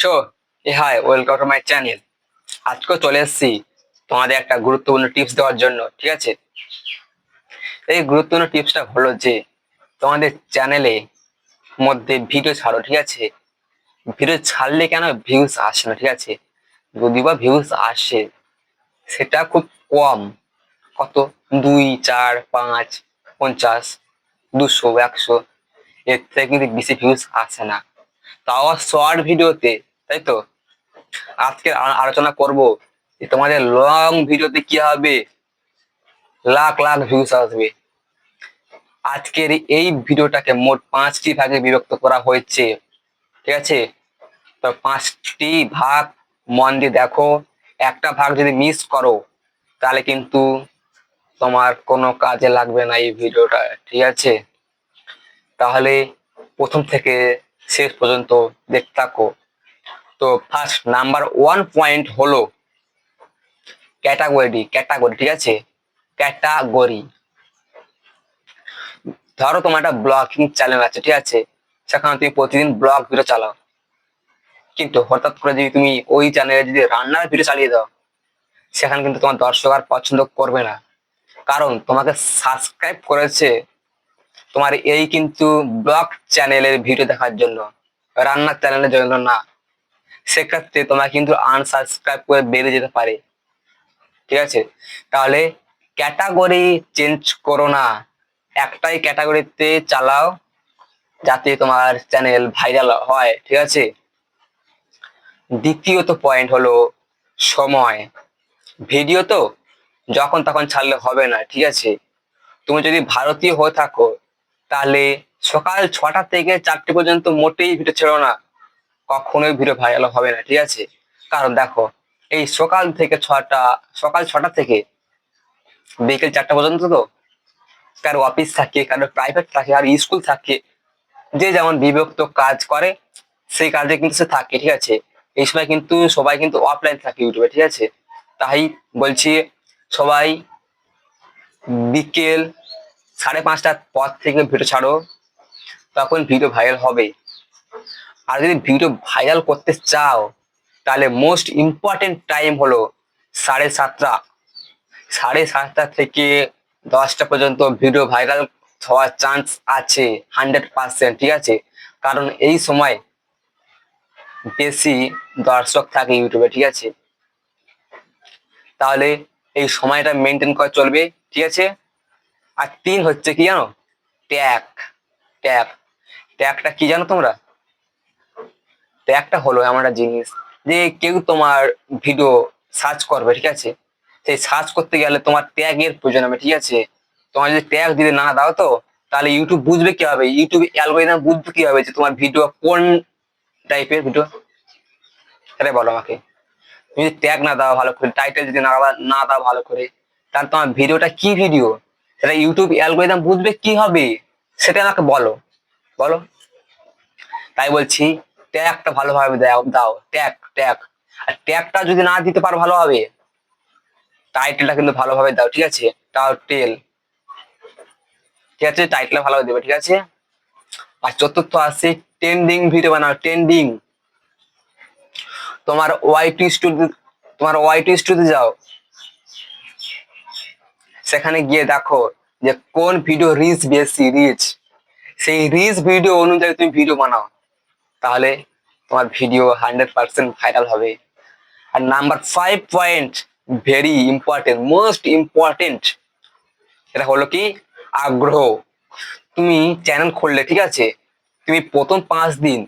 So uh hi welcome to my channel আজকেও চলে এসেছি তোমাদের একটা গুরুত্বপূর্ণ টিপস দেওয়ার জন্য, ঠিক আছে? এই গুরুত্বপূর্ণ টিপসটা হলো যে, তোমাদের চ্যানেলে মধ্যে ভিডিও ছাড়ো, ঠিক আছে? ভিডিও ছাড়লে কেন ভিউজ আসে না, ঠিক আছে? যদি বা ভিউজ আসে, সেটা খুব কম। কত? দুই, চার, পাঁচ, পঞ্চাশ, দুশো, একশো। এর থেকে কিন্তু বেশি ভিউজ আসে না। তাও শর্ট ভিডিওতে তাই তো? আজকে আলোচনা করব যে তোমাদের লং ভিডিওতে কি হবে? লাখ লাখ ভিউজ আসবে। আজকের এই ভিডিওটাকে মোট পাঁচটি ভাগে বিভক্ত করা হয়েছে। ঠিক আছে? তো পাঁচটি ভাগ মন দিয়ে দেখো। একটা ভাগ যদি মিস করো, তাহলে কিন্তু তোমার কোনো কাজে লাগবে না এই ভিডিওটা ঠিক আছে? তাহলে প্রথম থেকে শেষ পর্যন্ত দেখতে থাকো। তো ফার্স্ট নাম্বার ওয়ান পয়েন্ট হলো ক্যাটাগরি ক্যাটাগরি ঠিক আছে? ক্যাটাগরি ধরো তোমার একটা ব্লগিং চ্যানেল আছে, ঠিক আছে? সেখানে তুমি প্রতিদিন ব্লগ ভিডিও চালাও। কিন্তু হঠাৎ করে যদি তুমি ওই চ্যানেলে যদি রান্নার ভিডিও চালিয়ে দাও, সেখানে কিন্তু তোমার দর্শক আর পছন্দ করবে না। কারণ তোমাকে সাবস্ক্রাইব করেছে তোমার এই কিন্তু ব্লগ চ্যানেলের ভিডিও দেখার জন্য রান্নার চ্যানেলের জন্য না। সেক্ষেত্রে তোমার কিন্তু আনসাবস্ক্রাইব করে বেরিয়ে যেতে পারে। ঠিক আছে? তাহলে ক্যাটাগরি চেঞ্জ করো না। একটাই ক্যাটাগরিতে চালাও, যাতে তোমার চ্যানেল ভাইরাল হয়। ঠিক আছে? দ্বিতীয়ত পয়েন্ট হলো সময়। ভিডিও তো যখন তখন ছাড়লে হবে না। ঠিক আছে? তুমি যদি ভারতীয় হয়ে থাকো তাহলে সকাল ছটা থেকে চারটে পর্যন্ত মোটেই ভিডিও ছিল না। কখনোই ভিডিও ভাইরাল হবে না, ঠিক আছে? কারণ দেখো, এই সকাল থেকে ছটা, সকাল ছটা থেকে বিকেল চারটা পর্যন্ত তো কারও অফিস থাকে, কারও প্রাইভেট থাকে আর স্কুল থাকে, যে যেমন বিভক্ত কাজ করে, সেই কাজে কিন্তু সে থাকে, ঠিক আছে? এই সময় কিন্তু সবাই কিন্তু অফলাইন থাকে ইউটিউবে ঠিক আছে? তাই বলছি সবাই বিকেল সাড়ে পাঁচটার পর থেকে ভিডিও ছাড়ো, তখন ভিডিও ভাইরাল হবে। আর যদি ভিডিও ভাইরাল করতে চাও, তাহলে মোস্ট ইম্পর্টেন্ট টাইম হলো সাড়ে সাতটা। সাড়ে সাতটা থেকে দশটা পর্যন্ত ভিডিও ভাইরাল হওয়ার চান্স আছে হান্ড্রেড পার্সেন্ট ঠিক আছে? কারণ এই সময় বেশি দর্শক থাকে ইউটিউবে, ঠিক আছে? তাহলে এই সময়টা মেনটেন করা চলবে, ঠিক আছে? আর তিন হচ্ছে কি জানো? ট্যাগ ট্যাগ ট্যাগটা কি জানো তোমরা? ট্যাগটা হলো এমন একটা জিনিস যে কেউ তোমার ভিডিও সার্চ করবে, ঠিক আছে? সেই সার্চ করতে গেলে তোমার ট্যাগের প্রয়োজন হবে, ঠিক আছে? তোমার যদি ট্যাগ যদি না দাও তো, তাহলে ইউটিউব বুঝবে কি হবে ইউটিউব অ্যালগোরিদম বুঝবে কি হবে যে তোমার ভিডিও কোন টাইপের ভিডিও আরে বলো আমাকে। তুমি যদি ট্যাগ না দাও ভালো করে টাইটেল যদি না না দাও ভালো করে, তাহলে তোমার ভিডিওটা কি ভিডিও সেটা ইউটিউব অ্যালগোরিদম বুঝবে কি হবে, সেটা আমাকে বলো। বলো। তাই বলছি, ট্যাগটা ভালোভাবে দাও দাও। Tag tag. আর ট্যাগটা যদি না দিতে পারো ভালো হবে টাইটেলটা কিন্তু ভালোভাবে দাও, ঠিক আছে? টাইটেল ঠিক আছে? টাইটেলটা ভালোভাবে দেবে, ঠিক আছে? আর চতুর্থ আছে ট্রেন্ডিং ভিডিও বানাও ট্রেন্ডিং তোমার ওয়াইটি স্টুডিও তোমার ওয়াইটি স্টুডিও যাও। সেখানে গিয়ে দেখো যে কোন ভিডিও রিচ বেশি রিচ সেই রিচ ভিডিও অনুযায়ী তুমি ভিডিও বানাও, তাহলে তোমার ভিডিও হান্ড্রেড পার্সেন্ট ভাইরাল হবে। আর number five point very important most important এটা হলো কি? আগ্রহ। তুমি চ্যানেল খুললে, ঠিক আছে? তুমি প্রথম পাঁচ দিন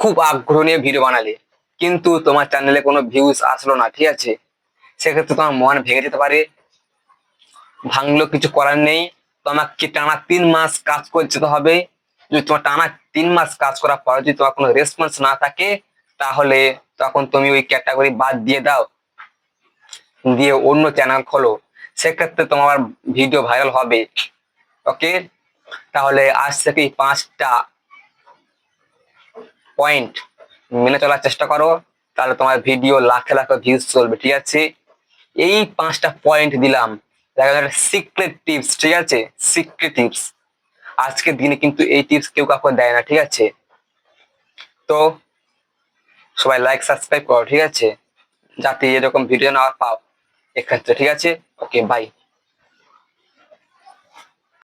খুব আগ্রহ নিয়ে ভিডিও বানালে, কিন্তু তোমার চ্যানেলে কোনো ভিউজ আসলো না, ঠিক আছে? সেক্ষেত্রে তোমার মন ভেঙে যেতে পারে ভাঙলো কিছু করার নেই। তোমাকে টানা তিন মাস কাজ করে যেতে হবে। যদি তোমার টানা তিন মাস কাজ করার পর যদি তোমার কোনো রেসপন্স না থাকে, তাহলে তখন তুমি ওই ক্যাটাগরি বাদ দিয়ে দাও। দিয়ে অন্য চ্যানেল খোলো। সেক্ষেত্রে তোমার ভিডিও ভাইরাল হবে। ওকে তাহলে আজ থেকে পাঁচটা পয়েন্ট মেনে চলার চেষ্টা করো। তাহলে তোমার ভিডিও লাখে লাখে ভিউজ চলবে, ঠিক আছে? এই পাঁচটা পয়েন্ট দিলাম। দেখা গেল সিক্রেট টিপস ঠিক আছে? সিক্রেট টিপস আজকের দিনে কিন্তু এই টিপস কেউ কাউকে দেয় না, ঠিক আছে? তো সবাই লাইক সাবস্ক্রাইব করো, ঠিক আছে? যাতে এরকম ভিডিও না পাও এক্ষেত্রে ঠিক আছে? Okay bye